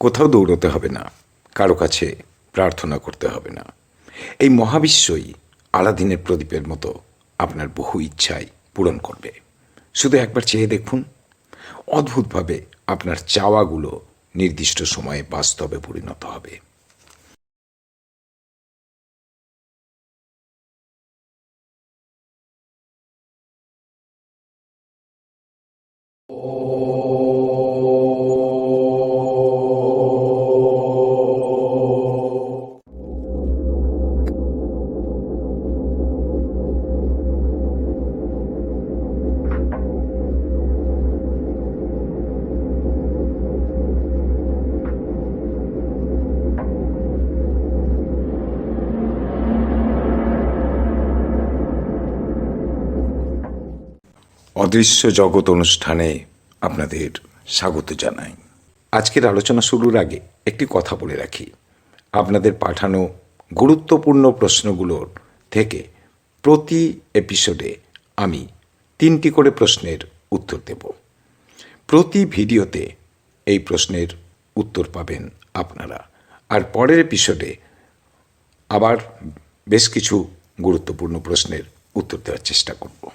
কোথাও দৌড়তে হবে না। কারও কাছে প্রার্থনা করতে হবে না। এই মহাবিশ্বই আলাদিনের প্রদীপের মতো আপনার বহু ইচ্ছাই পূরণ করবে। শুধু একবার চেয়ে দেখুন, অদ্ভুতভাবে আপনার চাওয়াগুলো নির্দিষ্ট সময়ে বাস্তবে পরিণত হবে। অদৃশ্য জগৎ অনুষ্ঠানে আপনাদের স্বাগত জানাই। আজকের আলোচনা শুরুর আগে একটি কথা বলে রাখি। আপনাদের পাঠানো গুরুত্বপূর্ণ প্রশ্নগুলোর থেকে প্রতি এপিসোডে আমি তিনটি করে প্রশ্নের উত্তর দেব। প্রতি ভিডিওতে এই প্রশ্নের উত্তর পাবেন আপনারা। আর পরের এপিসোডে আবার বেশ কিছু গুরুত্বপূর্ণ প্রশ্নের উত্তর দেওয়ার চেষ্টা করব।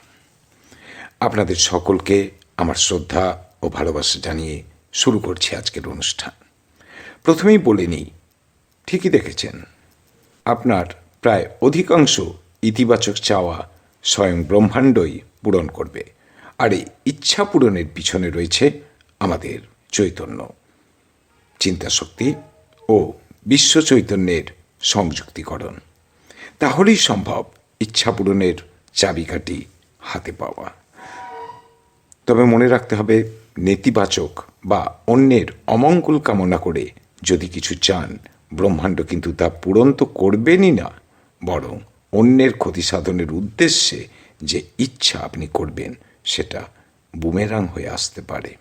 আপনাদের সকলকে আমার শ্রদ্ধা ও ভালোবাসা জানিয়ে শুরু করছি আজকের অনুষ্ঠান। প্রথমেই বলে নিই, ঠিকই দেখেছেন, আপনার প্রায় অধিকাংশ ইতিবাচক চাওয়া স্বয়ং ব্রহ্মাণ্ডই পূরণ করবে, আর এই ইচ্ছা পূরণের পিছনে রয়েছে আমাদের চৈতন্য। চিন্তাশক্তি ও বিশ্ব চৈতন্যের সংযুক্তিকরণ। তাহলেই সম্ভব ইচ্ছা পূরণের চাবিকাঠি হাতে পাওয়া। তবে মনে রাখতে হবে, নেতিবাচক বা অন্যের অমঙ্গল কামনা করে যদি কিছু চান, ব্রহ্মাণ্ড কিন্তু তা পূরণ তো করবেনই না, বরং অন্যের ক্ষতি সাধনের উদ্দেশ্যে যে ইচ্ছা আপনি করবেন, সেটা বুমেরাং হয়ে আসতে পারে।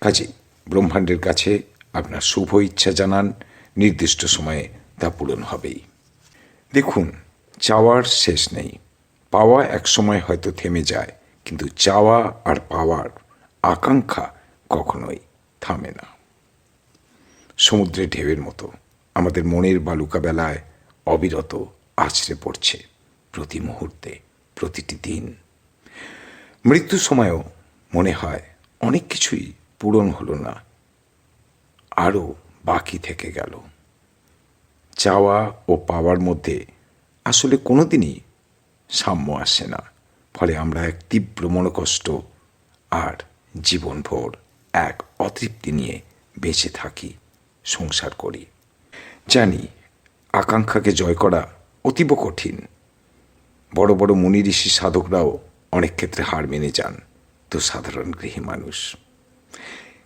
কাজে ব্রহ্মাণ্ডের কাছে আপনার শুভ ইচ্ছা জানান, নির্দিষ্ট সময়ে তা পূরণ হবেই। দেখুন, চাওয়ার শেষ নেই। পাওয়া একসময় হয়তো থেমে যায় কিন্তু চাওয়া আর পাওয়ার আকাঙ্ক্ষা কখনোই থামে না। সমুদ্রে ঢেউয়ের মতো আমাদের মনের বালুকা বেলায় অবিরত আছড়ে পড়ছে প্রতি মুহূর্তে, প্রতিটি দিন। মৃত্যুর সময়ও মনে হয় অনেক কিছুই পূরণ হলো না, আরও বাকি থেকে গেল। চাওয়া ও পাওয়ার মধ্যে আসলে কোনোদিনই সাম্য আসে না। ফলে আমরা এক তীব্র মনোকষ্ট আর জীবনভর এক অতৃপ্তি নিয়ে বেঁচে থাকি, সংসার করি। জানি আকাঙ্ক্ষাকে জয় করা অতীব কঠিন। বড় বড় মুনি ঋষি সাধকরাও অনেক ক্ষেত্রে হার মেনে যান, তো সাধারণ গৃহী মানুষ।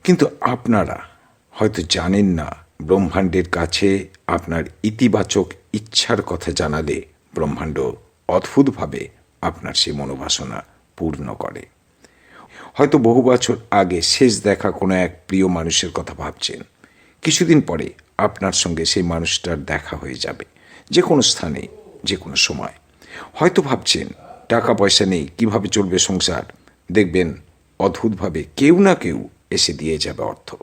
কিন্তু আপনারা হয়তো জানেন না, ব্রহ্মাণ্ডের কাছে আপনার ইতিবাচক ইচ্ছার কথা জানালে ব্রহ্মাণ্ড অদ্ভুতভাবে আপনার সেই মনোবাসনা পূর্ণ করে। হয়তো বহু বছর আগে শেষ দেখা কোনো এক প্রিয় মানুষের কথা ভাবছেন। কিছুদিন পরে আপনার সঙ্গে সেই মানুষটার দেখা হয়ে যাবে। যে কোনো স্থানে, যে কোনো সময়। হয়তো ভাবছেন, টাকা পয়সা নেই, কীভাবে চলবে সংসার? দেখবেন, অদ্ভুতভাবে কেউ না কেউ এসে দিয়ে যাবে অর্থ।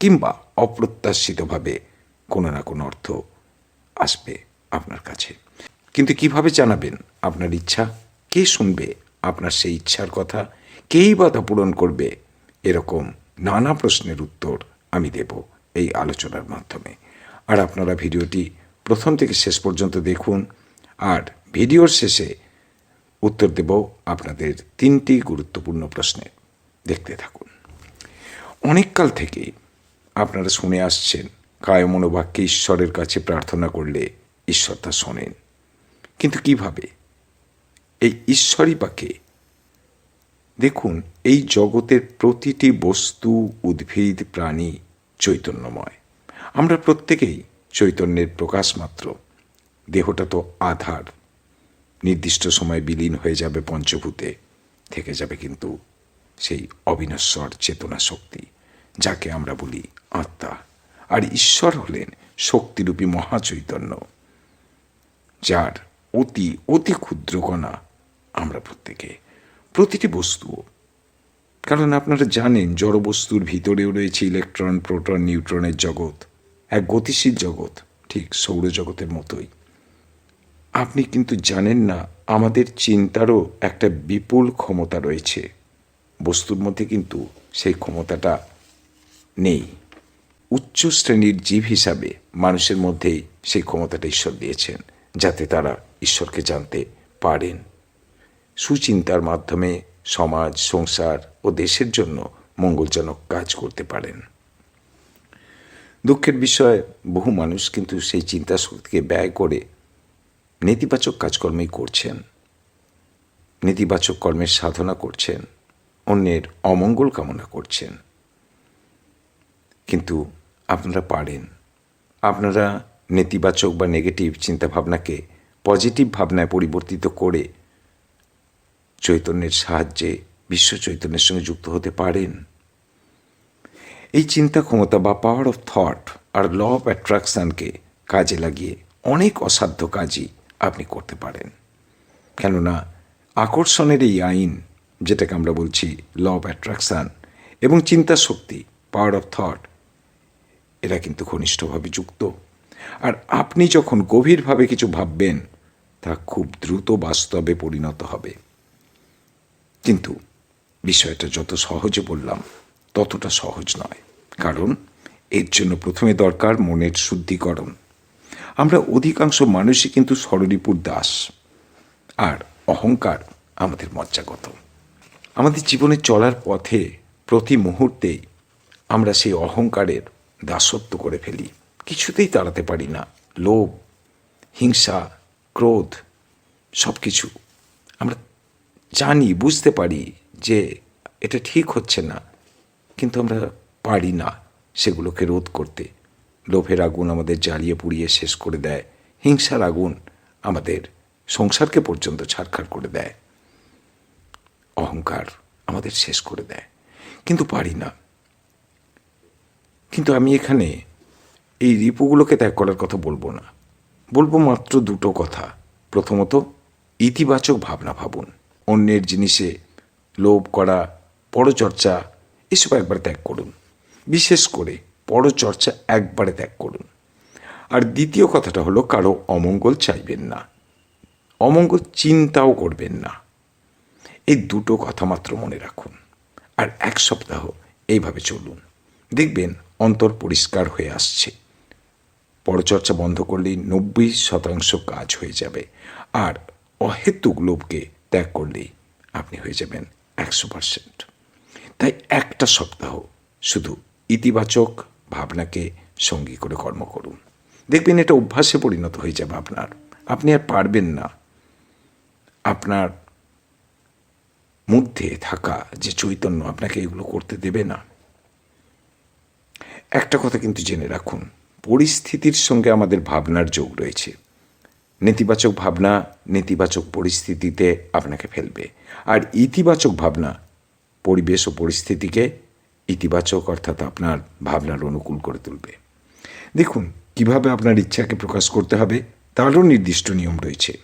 কিংবা অপ্রত্যাশিতভাবে কোনো না কোনো অর্থ আসবে আপনার কাছে। কিন্তু কীভাবে জানাবেন আপনার ইচ্ছা? কে শুনবে আপনার সেই ইচ্ছার কথা? কেই বা তা পূরণ করবে? এরকম নানা প্রশ্নের উত্তর আমি দেব এই আলোচনার মাধ্যমে। আর আপনারা ভিডিওটি প্রথম থেকে শেষ পর্যন্ত দেখুন। আর ভিডিওর শেষে উত্তর দেব আপনাদের তিনটি গুরুত্বপূর্ণ প্রশ্নে। দেখতে থাকুন। অনেককাল থেকে আপনারা শুনে আসছেন কায় মনোবাক্যে ঈশ্বরের কাছে প্রার্থনা করলে ঈশ্বর তা শোনেন। কিন্তু কীভাবে? এই ঈশ্বরই পাকে দেখুন, এই জগতের প্রতিটি বস্তু, উদ্ভিদ, প্রাণী চৈতন্যময়। আমরা প্রত্যেকেই চৈতন্যের প্রকাশ মাত্র। দেহটা তো আধার। নির্দিষ্ট সময় বিলীন হয়ে যাবে পঞ্চভূতে। থেকে যাবে কিন্তু সেই অবিনশ্বর চেতনা শক্তি, যাকে আমরা বলি আত্মা। আর ঈশ্বর হলেন শক্তিরূপী মহাচৈতন্য, যার অতি অতি ক্ষুদ্র কণা আমরা প্রত্যেকে, প্রতিটি বস্তু কারণ আপনারা জানেন, জড়বস্তুর ভিতরেও রয়েছে ইলেকট্রন, প্রোটন, নিউট্রনের জগৎ, এক গতিশীল জগৎ, ঠিক সৌরজগতের মতোই। আপনি কিন্তু জানেন না, আমাদের চিন্তারও একটা বিপুল ক্ষমতা রয়েছে। বস্তুর মধ্যে কিন্তু সেই ক্ষমতাটা নেই। উচ্চ শ্রেণির জীব হিসাবে মানুষের মধ্যেই সেই ক্ষমতাটা ঈশ্বর দিয়েছেন, যাতে তারা ঈশ্বরকে জানতে পারেন। সুচিন্তার মাধ্যমে সমাজ, সংসার ও দেশের জন্য মঙ্গলজনক কাজ করতে পারেন। দুঃখের বিষয়, বহু মানুষ কিন্তু সেই চিন্তা শক্তিকে ব্যয় করে নেতিবাচক কাজকর্মই করছেন। নেতিবাচক কর্মের সাধনা করছেন, অন্যের অমঙ্গল কামনা করছেন। কিন্তু আপনারা পারেন। আপনারা নেতিবাচক বা নেগেটিভ চিন্তাভাবনাকে পজিটিভ ভাবনায় পরিবর্তিত করে চৈতন্যের সাহায্যে বিশ্ব চৈতন্যের সঙ্গে যুক্ত হতে পারেন। এই চিন্তা ক্ষমতা বা পাওয়ার অফ থট আর ল অফ অ্যাট্রাকশানকে কাজে লাগিয়ে অনেক অসাধ্য কাজই আপনি করতে পারেন। কেননা আকর্ষণের এই আইন, যেটাকে আমরা বলছি ল অফ অ্যাট্রাকশান এবং চিন্তা শক্তি পাওয়ার অফ থট এরা কিন্তু ঘনিষ্ঠভাবে যুক্ত। আর আপনি যখন গভীরভাবে কিছু ভাববেন, তা খুব দ্রুত বাস্তবে পরিণত হবে। কিন্তু বিষয়টা যত সহজে বললাম, ততটা সহজ নয়। কারণ এর জন্য প্রথমে দরকার মনের শুদ্ধিকরণ। আমরা অধিকাংশ মানুষই কিন্তু স্বররিপুর দাস, আর অহংকার আমাদের মজ্জাগত। আমাদের জীবনে চলার পথে প্রতি মুহূর্তেই আমরা সেই অহংকারের দাসত্ব করে ফেলি। কিছুতেই তাড়াতে পারি না। লোভ, হিংসা, ক্রোধ সব কিছু আমরা জানি, বুঝতে পারি যে এটা ঠিক হচ্ছে না, কিন্তু আমরা পারি না সেগুলোকে রোধ করতে। লোভের আগুন আমাদের জ্বালিয়ে পুড়িয়ে শেষ করে দেয়। হিংসার আগুন আমাদের সংসারকে পর্যন্ত ছাড়খাড় করে দেয়। অহংকার আমাদের শেষ করে দেয়। কিন্তু পারি না। কিন্তু আমি এখানে এই রিপুগুলোকে ত্যাগ করার কথা বলব না। বলব মাত্র দুটো কথা। প্রথমত, ইতিবাচক ভাবনা ভাবুন। অন্যের জিনিসে লোভ করা পরচর্চা এসব একবার ত্যাগ করুন। বিশেষ করে পরচর্চা একবারে ত্যাগ করুন। আর দ্বিতীয় কথাটা হলো, কারও অমঙ্গল চাইবেন না। অমঙ্গল চিন্তাও করবেন না। এই দুটো কথা মাত্র মনে রাখুন। আর এক সপ্তাহ এইভাবে চলুন। দেখবেন অন্তর পরিষ্কার হয়ে আসছে। পরচর্চা বন্ধ করলেই নব্বই শতাংশ কাজ হয়ে যাবে। আর অহেতুক লোভকে ত্যাগ করলেই আপনি হয়ে যাবেন একশো পার্সেন্ট তাই একটা সপ্তাহ শুধু ইতিবাচক ভাবনাকে সঙ্গী করে কর্ম করুন। দেখবেন এটা অভ্যাসে পরিণত হয়ে যাবে আপনার। আপনি আর পারবেন না। আপনার মধ্যে থাকা যে চৈতন্য আপনাকে এগুলো করতে দেবে না। একটা কথা কিন্তু জেনে রাখুন, পরিস্থিতির সঙ্গে আমাদের ভাবনার যোগ রয়েছে। নেতিবাচক ভাবনা নেতিবাচক পরিস্থিতিতে আপনাকে ফেলবে। আর ইতিবাচক ভাবনা পরিবেশ ও পরিস্থিতিকে ইতিবাচক অর্থাৎ আপনার ভাবনার অনুকূল করে তুলবে। দেখুন, কীভাবে আপনার ইচ্ছাকে প্রকাশ করতে হবে তারও নির্দিষ্ট নিয়ম রয়েছে।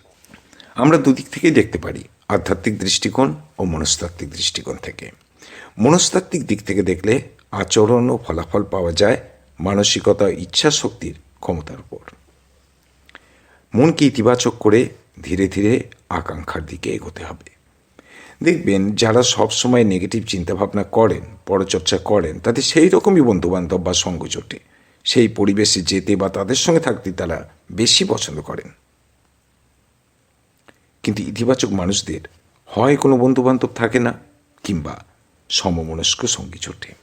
আমরা দুদিক থেকেই দেখতে পারি, আধ্যাত্মিক দৃষ্টিকোণ ও মনস্তাত্ত্বিক দৃষ্টিকোণ থেকে। মনস্তাত্ত্বিক দিক থেকে দেখলে আচরণ ও ফলাফল পাওয়া যায় মানসিকতা ইচ্ছা শক্তির ক্ষমতার উপর। মনকে ইতিবাচক করে ধীরে ধীরে আকাঙ্ক্ষার দিকে এগোতে হবে। দেখবেন, যারা সবসময় নেগেটিভ চিন্তাভাবনা করেন, পরচর্চা করেন, তাদের সেই রকমই বন্ধুবান্ধব বা সঙ্গ জোটে। সেই পরিবেশে যেতে বা তাদের সঙ্গে থাকতে তারা বেশি পছন্দ করেন। কিন্তু ইতিবাচক মানুষদের হয় কোনো বন্ধুবান্ধব থাকে না, কিংবা সমমনস্ক সঙ্গী জোটে।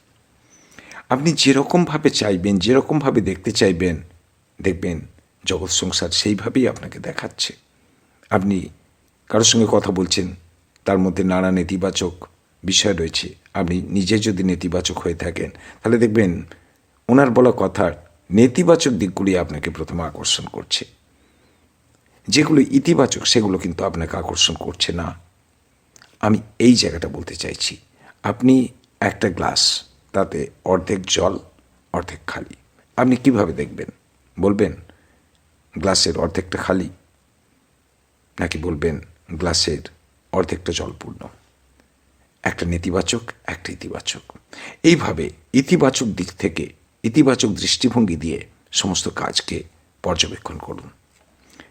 আপনি যেরকমভাবে চাইবেন, যেরকমভাবে দেখতে চাইবেন, দেখবেন জগৎ সংসার সেইভাবেই আপনাকে দেখাচ্ছে। আপনি কারোর সঙ্গে কথা বলছেন, তার মধ্যে নানা নেতিবাচক বিষয় রয়েছে। আপনি নিজে যদি নেতিবাচক হয়ে থাকেন, তাহলে দেখবেন ওনার বলা কথার নেতিবাচক দিকগুলি আপনাকে প্রথমে আকর্ষণ করছে। যেগুলো ইতিবাচক, সেগুলো কিন্তু আপনাকে আকর্ষণ করছে না। আমি এই জায়গাটা বলতে চাইছি, আপনি একটা গ্লাস, তাতে অর্ধেক জল, অর্ধেক খালি। আপনি কীভাবে দেখবেন? বলবেন গ্লাসের অর্ধেকটা খালি, নাকি বলবেন গ্লাসের অর্ধেকটা জলপূর্ণ? একটা নেতিবাচক, একটা ইতিবাচক। এইভাবে ইতিবাচক দিক থেকে, ইতিবাচক দৃষ্টিভঙ্গি দিয়ে সমস্ত কাজকে পর্যবেক্ষণ করুন।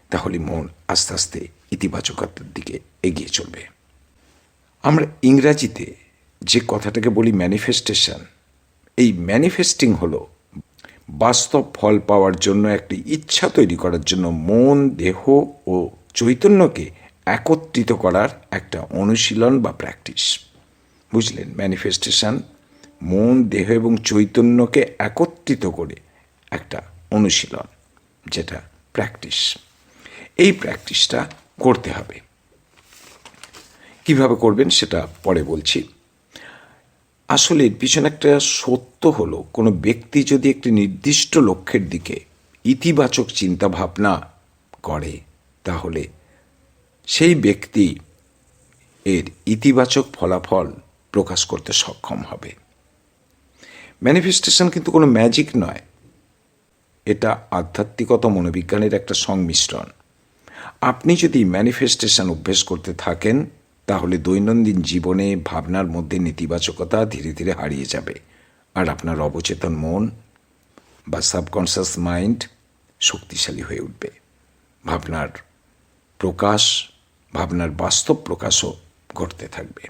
তাহলে মন আস্তে আস্তে ইতিবাচকতার দিকে এগিয়ে চলবে। আমরা ইংরাজিতে যে কথাটাকে বলি ম্যানিফেস্টেশন এই ম্যানিফেস্টিং হলো বাস্তব ফল পাওয়ার জন্য একটি ইচ্ছা তৈরি করার জন্য মন, দেহ ও চৈতন্যকে একত্রিত করার একটা অনুশীলন বা প্র্যাকটিস। বুঝলেন? ম্যানিফেস্টেশন, মন, দেহ এবং চৈতন্যকে একত্রিত করে একটা অনুশীলন, যেটা প্র্যাকটিস। এই প্র্যাকটিসটা করতে হবে। কীভাবে করবেন সেটা পরে বলছি। আসলে এর পিছনে একটা সত্য হলো, কোনো ব্যক্তি যদি একটি নির্দিষ্ট লক্ষ্যের দিকে ইতিবাচক চিন্তা ভাবনা করে, তাহলে সেই ব্যক্তি এর ইতিবাচক ফলাফল প্রকাশ করতে সক্ষম হবে। ম্যানিফেস্টেশন কিন্তু কোনো ম্যাজিক নয়। এটা আধ্যাত্মিকতা মনোবিজ্ঞানের একটা সংমিশ্রণ। আপনি যদি ম্যানিফেস্টেশন অভ্যেস করতে থাকেন তাহলে দৈনন্দিন জীবনে ভাবনার মধ্যে নেতিবাচকতা ধীরে ধীরে হারিয়ে যাবে। আর আপনার অবচেতন মন বা সাবকনশাস মাইন্ড শক্তিশালী হয়ে উঠবে। ভাবনার প্রকাশ, ভাবনার বাস্তব প্রকাশও ঘটতে থাকবে।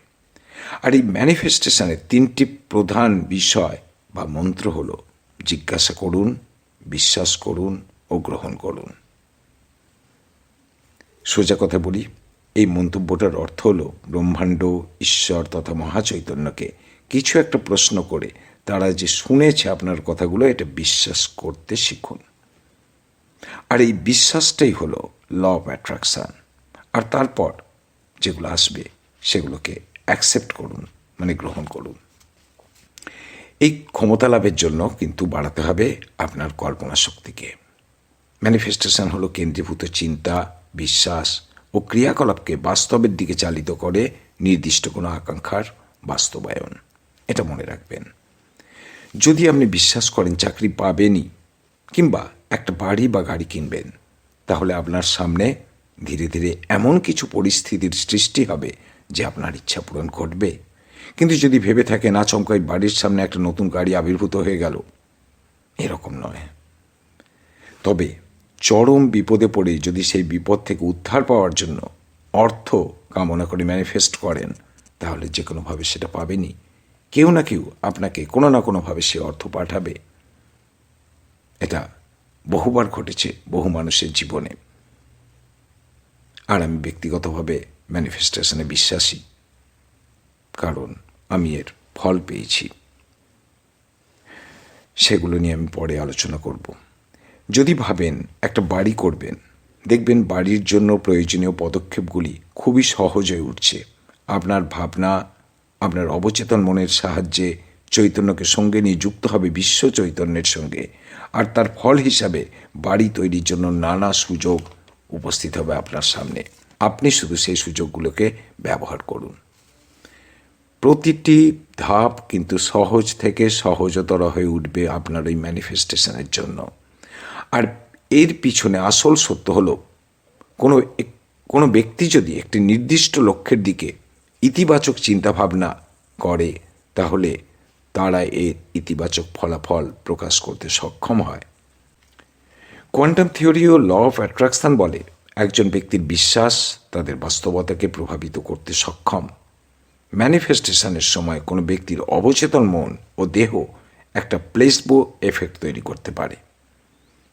আর এই ম্যানিফেস্টেশনের তিনটি প্রধান বিষয় বা মন্ত্র হল জিজ্ঞাসা করুন, বিশ্বাস করুন ও গ্রহণ করুন। সোজা কথা বলি। এই মন্তব্যটার অর্থ হল, ব্রহ্মাণ্ড, ঈশ্বর তথা মহাচৈতন্যকে কিছু একটা প্রশ্ন করে তারা যে শুনেছে আপনার কথাগুলো, এটা বিশ্বাস করতে শিখুন। আর এই বিশ্বাসটাই হলো ল অফ অ্যাট্রাকশান আর তারপর যেগুলো আসবে, সেগুলোকে অ্যাকসেপ্ট করুন মানে গ্রহণ করুন। এই ক্ষমতা লাভের জন্য কিন্তু বাড়াতে হবে আপনার কল্পনা শক্তিকে। ম্যানিফেস্টেশন হলো কেন্দ্রীভূত চিন্তা, বিশ্বাস ও ক্রিয়াকলাপকে বাস্তবের দিকে চালিত করে নির্দিষ্ট কোনো আকাঙ্ক্ষার বাস্তবায়ন। এটা মনে রাখবেন। যদি আপনি বিশ্বাস করেন চাকরি পাবেনই, কিংবা একটা বাড়ি বা গাড়ি কিনবেন, তাহলে আপনার সামনে ধীরে ধীরে এমন কিছু পরিস্থিতির সৃষ্টি হবে যে আপনার ইচ্ছা পূরণ ঘটবে। কিন্তু যদি ভেবে থাকেন আচমকাই বাড়ির সামনে একটা নতুন গাড়ি আবির্ভূত হয়ে গেল, এরকম নয়। তবে চরম বিপদে পড়ে যদি সেই বিপদ থেকে উদ্ধার পাওয়ার জন্য অর্থ কামনা করে ম্যানিফেস্ট করেন, তাহলে যে কোনোভাবে সেটা পাবেনি কেউ না কেউ আপনাকে কোনো না কোনোভাবে সে অর্থ পাঠাবে। এটা বহুবার ঘটেছে বহু মানুষের জীবনে। আর আমি ব্যক্তিগতভাবে ম্যানিফেস্টেশনে বিশ্বাসী, কারণ আমি এর ফল পেয়েছি। সেগুলো নিয়ে আমি পরে আলোচনা করব। যদি ভাবেন একটা বাড়ি করবেন, দেখবেন বাড়ির জন্য প্রয়োজনীয় পদক্ষেপগুলি খুবই সহজ হয়ে উঠছে। আপনার ভাবনা, আপনার অবচেতন মনের সাহায্যে চৈতন্যকে সঙ্গে নিয়ে যুক্ত হবে বিশ্ব চৈতন্যের সঙ্গে। আর তার ফল হিসাবে বাড়ি তৈরির জন্য নানা সুযোগ উপস্থিত হবে আপনার সামনে। আপনি শুধু সেই সুযোগগুলোকে ব্যবহার করুন। প্রতিটি ধাপ কিন্তু সহজ থেকে সহজতর হয়ে উঠবে আপনার ওই ম্যানিফেস্টেশনের জন্য। আর এর পিছনে আসল সত্য হলো, কোনো কোনো ব্যক্তি যদি একটি নির্দিষ্ট লক্ষ্যের দিকে ইতিবাচক চিন্তাভাবনা করে, তাহলে তারা এর ইতিবাচক ফলাফল প্রকাশ করতে সক্ষম হয়। কোয়ান্টাম থিওরি ও ল অফ অ্যাট্রাকশন বলে, একজন ব্যক্তির বিশ্বাস তাদের বাস্তবতাকে প্রভাবিত করতে সক্ষম। ম্যানিফেস্টেশনের সময় কোনো ব্যক্তির অবচেতন মন ও দেহ একটা প্লেসবো এফেক্ট তৈরি করতে পারে।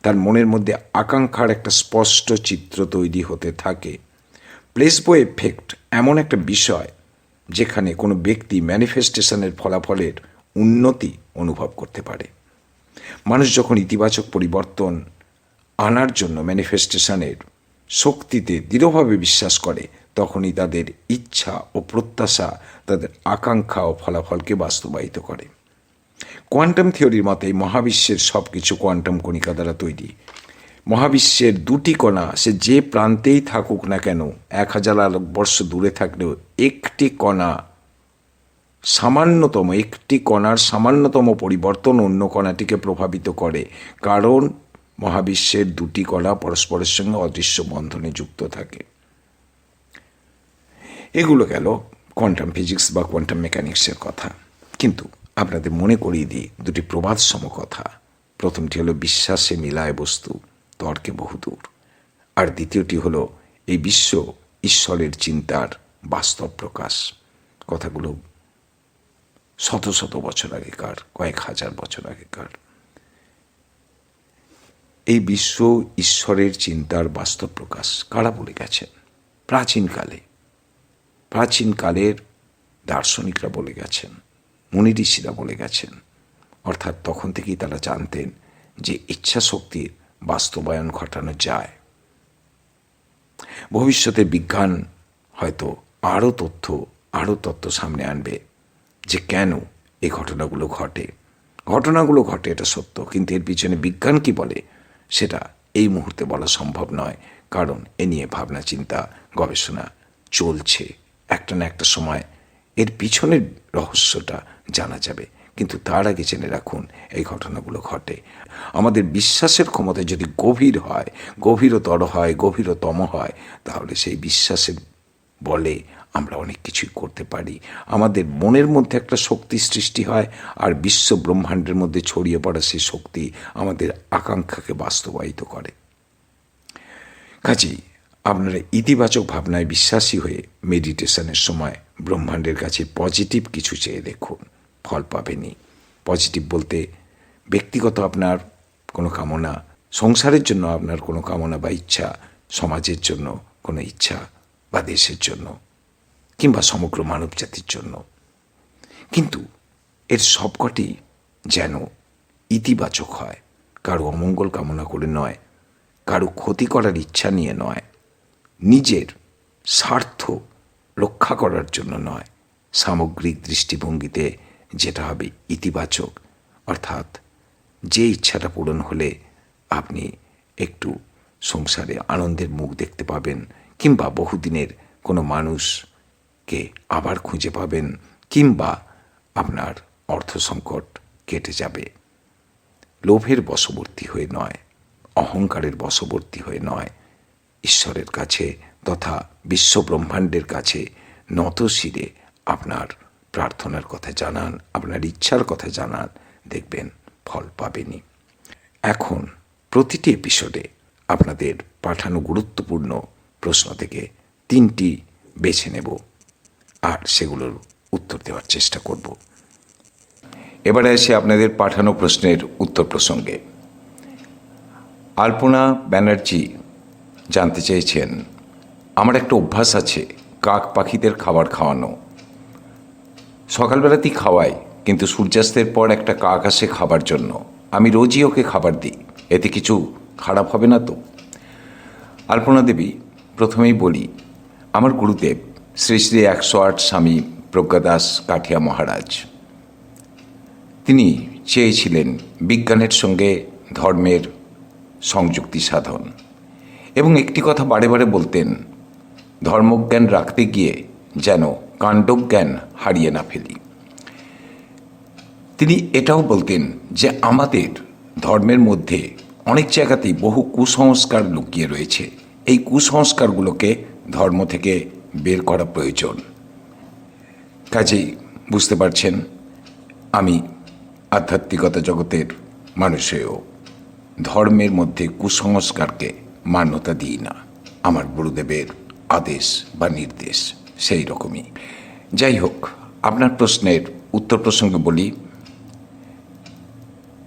তার মনের মধ্যে আকাঙ্ক্ষার একটা স্পষ্ট চিত্র তৈরি হতে থাকে। প্লেসবো এফেক্ট এমন একটা বিষয় যেখানে কোনো ব্যক্তি ম্যানিফেস্টেশনের ফলাফলের উন্নতি অনুভব করতে পারে। মানুষ যখন ইতিবাচক পরিবর্তন আনার জন্য ম্যানিফেস্টেশনের শক্তিতে দৃঢ়ভাবে বিশ্বাস করে, তখনই তাদের ইচ্ছা ও প্রত্যাশা, তাদের আকাঙ্ক্ষা ও ফলাফলকে বাস্তবায়িত করে। কোয়ান্টাম থিওরির মতে মহাবিশ্বের সব কিছু কোয়ান্টাম কণিকা দ্বারা তৈরি। মহাবিশ্বের দুটি কণা, সে যে প্রান্তেই থাকুক না কেন, এক হাজার আলোকবর্ষ দূরে থাকলেও একটি কণা সামান্যতম, একটি কণার সামান্যতম পরিবর্তন অন্য কণাটিকে প্রভাবিত করে। কারণ মহাবিশ্বের দুটি কণা পরস্পরের সঙ্গে অদৃশ্য বন্ধনে যুক্ত থাকে। এগুলো গেল কোয়ান্টাম ফিজিক্স বা কোয়ান্টাম মেকানিক্সের কথা। কিন্তু আপনাদের মনে করিয়ে দিই দুটি প্রবাদ সম কথা। প্রথমটি হলো বিশ্বাসে মিলায় বস্তু, তর্কে বহুদূর আর দ্বিতীয়টি হলো এই বিশ্ব ঈশ্বরের চিন্তার বাস্তব প্রকাশ। কথাগুলো শত শত বছর আগেকার, কয়েক হাজার বছর আগেকার। এই বিশ্ব ঈশ্বরের চিন্তার বাস্তব প্রকাশ কারা বলে গেছেন? প্রাচীনকালে। প্রাচীনকালের দার্শনিকরা বলে গেছেন। মুনি ঋষিরা বলে গেছেন। অর্থাৎ তখন থেকেই তারা জানতেন যে ইচ্ছা শক্তির বাস্তবায়ন ঘটানো যায়। ভবিষ্যতে বিজ্ঞান হয়তো আরও তথ্য আরও তথ্য সামনে আনবে যে কেন এই ঘটনাগুলো ঘটে। ঘটনাগুলো ঘটে, এটা সত্য, কিন্তু এর পিছনে বিজ্ঞান কি বলে, সেটা এই মুহূর্তে বলা সম্ভব নয়, কারণ এ নিয়ে ভাবনা চিন্তা গবেষণা চলছে। একটা না একটা সময় এর পিছনের রহস্যটা জানা যাবে। কিন্তু তার আগে জেনে রাখুন, এই ঘটনাগুলো ঘটে। আমাদের বিশ্বাসের ক্ষমতা যদি গভীর হয়, গভীরতর হয়, গভীরতম হয়, তাহলে সেই বিশ্বাসের বলে আমরা অনেক কিছুই করতে পারি। আমাদের মনের মধ্যে একটা শক্তি সৃষ্টি হয়, আর বিশ্ব ব্রহ্মাণ্ডের মধ্যে ছড়িয়ে পড়া সেই শক্তি আমাদের আকাঙ্ক্ষাকে বাস্তবায়িত করে। কাজেই আপনারা ইতিবাচক ভাবনায় বিশ্বাসী হয়ে মেডিটেশনের সময় ব্রহ্মাণ্ডের কাছে পজিটিভ কিছু চেয়ে দেখুন, ফল পাবেনই। পজিটিভ বলতে ব্যক্তিগত আপনার কোনো কামনা, সংসারের জন্য আপনার কোনো কামনা বা ইচ্ছা, সমাজের জন্য কোনো ইচ্ছা বা দেশের জন্য কিংবা সমগ্র মানব জাতির জন্য। কিন্তু এর সবকটি যেন ইতিবাচক হয়, কারও অমঙ্গল কামনা করে নয়, কারও ক্ষতি করার ইচ্ছা নিয়ে নয়, নিজের স্বার্থ রক্ষা করার জন্য নয়। সামগ্রিক দৃষ্টিভঙ্গিতে যেটা হবে ইতিবাচক, অর্থাৎ যে ইচ্ছাটা পূরণ হলে আপনি একটু সংসারে আনন্দের মুখ দেখতে পাবেন, কিংবা বহুদিনের কোনো মানুষকে আবার খুঁজে পাবেন, কিংবা আপনার অর্থ সংকট কেটে যাবে। লোভের বশবর্তী হয়ে নয়, অহংকারের বশবর্তী হয়ে নয়, ঈশ্বরের কাছে তথা বিশ্ব ব্রহ্মাণ্ডের কাছে নত শিরে আপনার প্রার্থনার কথা জানান, আপনার ইচ্ছার কথা জানান, দেখবেন ফল পাবেনই। এখন প্রতিটি এপিসোডে আপনাদের পাঠানো গুরুত্বপূর্ণ প্রশ্ন থেকে তিনটি বেছে নেব আর সেগুলোর উত্তর দেওয়ার চেষ্টা করব। এবারে এসে আপনাদের পাঠানো প্রশ্নের উত্তর প্রসঙ্গে। আলপনা ব্যানার্জি জানতে চেয়েছেন আমার একটা অভ্যাস আছে, কাক পাখিদের খাবার খাওয়ানো। সকালবেলাতেই খাওয়াই, কিন্তু সূর্যাস্তের পর একটা কাক আসে খাবার জন্য। আমি রোজই ওকে খাবার দিই, এতে কিছু খারাপ হবে না তো? আলপনা দেবী, প্রথমেই বলি, আমার গুরুদেব, শ্রী শ্রী একশো আট স্বামী প্রজ্ঞাদাস কাঠিয়া মহারাজ। তিনি চেয়েছিলেন বিজ্ঞানের সঙ্গে ধর্মের সংযুক্তি সাধন। এবং একটি কথা বারে বারে বলতেন ধর্মজ্ঞান রাখতে গিয়ে যেন কাণ্ডজ্ঞান হারিয়ে না ফেলি। তিনি এটাও বলতেন যে আমাদের ধর্মের মধ্যে অনেক জায়গাতেই বহু কুসংস্কার লুকিয়ে রয়েছে। এই কুসংস্কারগুলোকে ধর্ম থেকে বের করা প্রয়োজন। কাজেই বুঝতে পারছেন, আমি আধ্যাত্মিকতা জগতের মানুষেও ধর্মের মধ্যে কুসংস্কারকে মান্যতা দিই না। আমার গুরুদেবের আদেশ বা নির্দেশ, সেই রকমই। যাই হোক, আপনার প্রশ্নের উত্তর প্রসঙ্গে বলি।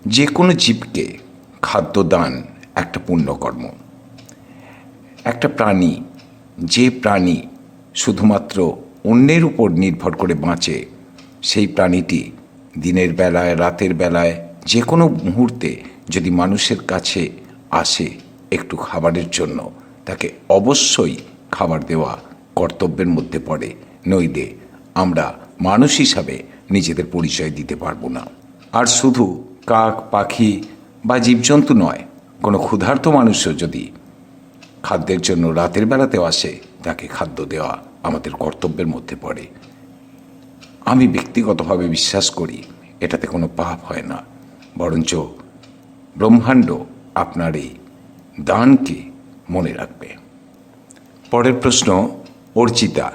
যে কোনো জীবকে খাদ্য দান একটা পুণ্যকর্ম। একটা প্রাণী, যে প্রাণী শুধুমাত্র অন্যের উপর নির্ভর করে বাঁচে, সেই প্রাণীটি দিনের বেলায়, রাতের বেলায়, যে কোনো মুহূর্তে যদি মানুষের কাছে আসে একটু খাবারের জন্য, তাকে অবশ্যই খাবার দেওয়া কর্তব্যের মধ্যে পড়ে। নইলে আমরা মানুষ হিসাবে নিজেদের পরিচয় দিতে পারব না। আর শুধু কাক, পাখি বা জীবজন্তু নয়, কোনো ক্ষুধার্ত মানুষও যদি খাদ্যের জন্য রাতের বেলাতেও আসে, তাকে খাদ্য দেওয়া আমাদের কর্তব্যের মধ্যে পড়ে। আমি ব্যক্তিগতভাবে বিশ্বাস করি, এটাতে কোনো পাপ হয় না। বরঞ্চ ব্রহ্মাণ্ড আপনার এই দানকে মনে রাখবে। পরের প্রশ্ন, অর্চিতা।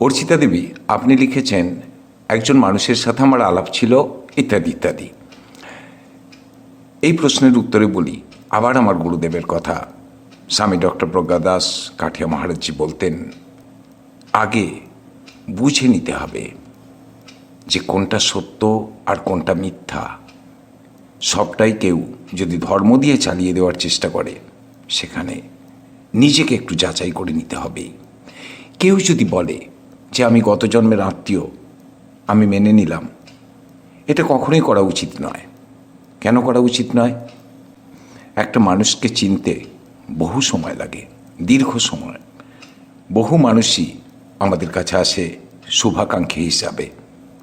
অর্চিতা দেবী, আপনি লিখেছেন, একজন মানুষের সাথে আমার আলাপ ছিল, ইত্যাদি ইত্যাদি। এই প্রশ্নের উত্তরে বলি, আবার আমার গুরুদেবের কথা। স্বামী ডক্টর প্রজ্ঞা দাস, কাঠিয়া মহারাজজি বলতেন, আগে বুঝে নিতে হবে যে কোনটা সত্য আর কোনটা মিথ্যা। সবটাই কেউ যদি ধর্ম দিয়ে চালিয়ে দেওয়ার চেষ্টা করে, সেখানে নিজেকে একটু যাচাই করে নিতে হবে। কেউ যদি বলে যে আমি গত জন্মের আত্মীয়, আমি মেনে নিলাম, এটা কখনোই করা উচিত নয়। কেন করা উচিত নয়? একটা মানুষকে চিনতে বহু সময় লাগে, দীর্ঘ সময়। বহু মানুষই আমাদের কাছে আসে শুভাকাঙ্ক্ষী হিসাবে,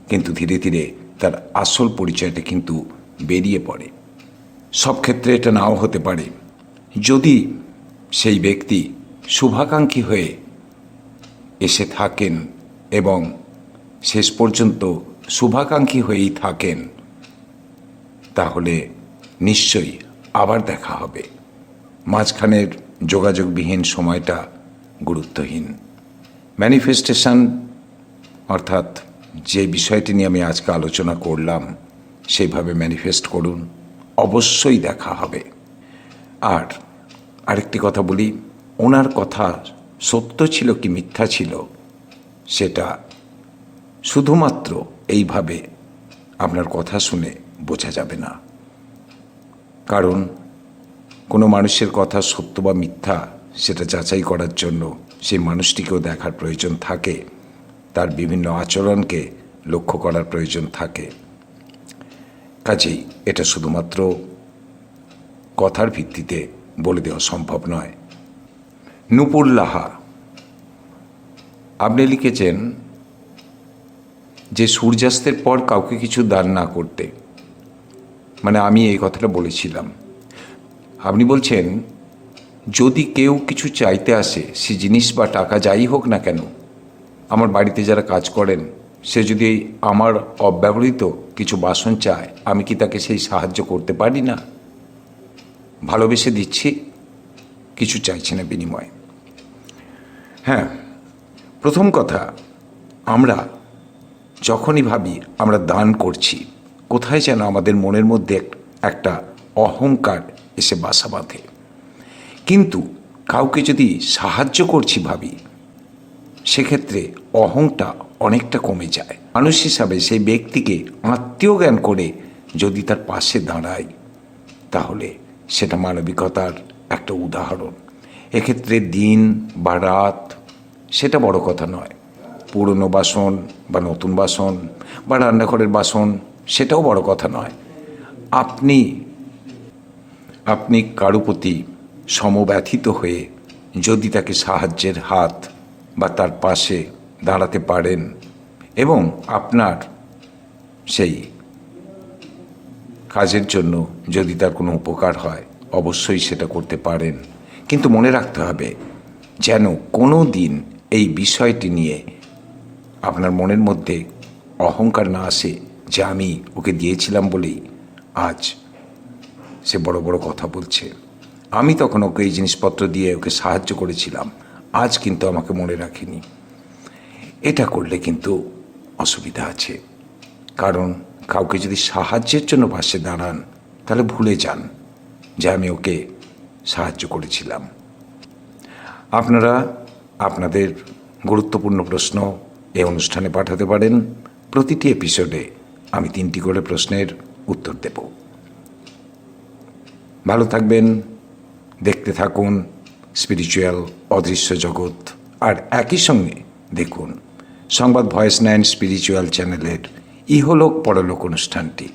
কিন্তু ধীরে ধীরে তার আসল পরিচয়টা কিন্তু বেরিয়ে পড়ে। সব ক্ষেত্রে এটা নাও হতে পারে। যদি সেই ব্যক্তি শুভাকাঙ্ক্ষী হয়ে এসে থাকেন এবং শেষ পর্যন্ত শুভাকাঙ্ক্ষী হয়েই থাকেন, তাহলে নিশ্চয়ই আবার দেখা হবে। মাঝখানের যোগাযোগবিহীন সময়টা গুরুত্বহীন। ম্যানিফেস্টেশন, অর্থাৎ যে বিষয়টি নিয়ে আমি আজকে আলোচনা করলাম সেইভাবে ম্যানিফেস্ট করুন। অবশ্যই দেখা হবে। আর আরেকটি কথা বলি, ওনার কথা সত্য ছিল কি মিথ্যা ছিল, সেটা শুধুমাত্র এইভাবে আপনার কথা শুনে বোঝা যাবে না। কারণ কোনো মানুষের কথা সত্য বা মিথ্যা সেটা যাচাই করার জন্য সেই মানুষটিকেও দেখার প্রয়োজন থাকে, তার বিভিন্ন আচরণকে লক্ষ্য করার প্রয়োজন থাকে। কাজেই এটা শুধুমাত্র কথার ভিত্তিতে বলে দেওয়া সম্ভব নয়। নুপুর লাহা আপনি লিখেছেন যে সূর্যাস্তের পর কাউকে কিছু দান না করতে। মানে আমি এই কথাটা বলেছিলাম। আপনি বলছেন, যদি কেউ কিছু চাইতে আসে, সে জিনিস বা টাকা যাই হোক না কেন, আমার বাড়িতে যারা কাজ করেন, সে যদি আমার অব্যবহৃত কিছু বাসন চায়, আমি কি তাকে সেই সাহায্য করতে পারি না? ভালোবেসে দিচ্ছি, কিছু চাইছি না বিনিময়ে। হ্যাঁ প্রথম কথা, আমরা যখনই ভাবি আমরা দান করছি, কোথায় যেন আমাদের মনের মধ্যে একটা অহংকার এসে বাসা বাঁধে। কিন্তু কাউকে যদি সাহায্য করছি ভাবি, সেক্ষেত্রে অহংটা অনেকটা কমে যায়। মানুষ হিসাবে সেই ব্যক্তিকে আত্মীয় জ্ঞান করে যদি তার পাশে দাঁড়ায় তাহলে সেটা মানবিকতার একটা উদাহরণ। এক্ষেত্রে দিন বা রাত সেটা বড় কথা নয়। পুরনো বাসন বা নতুন বাসন বা রান্নাঘরের বাসন সেটাও বড় কথা নয়। আপনি আপনি কারও প্রতি সমব্যথিত হয়ে যদি তাকে সাহায্যের হাত বা তার পাশে দাঁড়াতে পারেন এবং আপনার সেই কাজের জন্য যদি তার কোনো উপকার হয়, অবশ্যই সেটা করতে পারেন। কিন্তু মনে রাখতে হবে, যেন কোনো দিন এই বিষয়টি নিয়ে আপনার মনের মধ্যে অহংকার না আসে যে আমি ওকে দিয়েছিলাম বলেই আজ সে বড় বড় কথা বলছে। আমি তখন ওকে এই জিনিসপত্র দিয়ে ওকে সাহায্য করেছিলাম, আজ কিন্তু আমাকে মনে রাখেনি। এটা করলে কিন্তু অসুবিধা আছে। কারণ কাউকে যদি সাহায্যের জন্য পাশে দাঁড়ান, তাহলে ভুলে যান যে আমি ওকে সাহায্য করেছিলাম। আপনারা আপনাদের গুরুত্বপূর্ণ প্রশ্ন এই অনুষ্ঠানে পাঠাতে পারেন। প্রতিটি এপিসোডে আমি তিনটি করে প্রশ্নের উত্তর দেব। ভালো থাকবেন, দেখতে থাকুন, স্পিরিচুয়াল, অদৃশ্য জগৎ, আর একই সঙ্গে দেখুন সংবাদ ভয়েস নাইন স্পিরিচুয়াল চ্যানেলের ইহলোক পরলোক অনুষ্ঠানটি।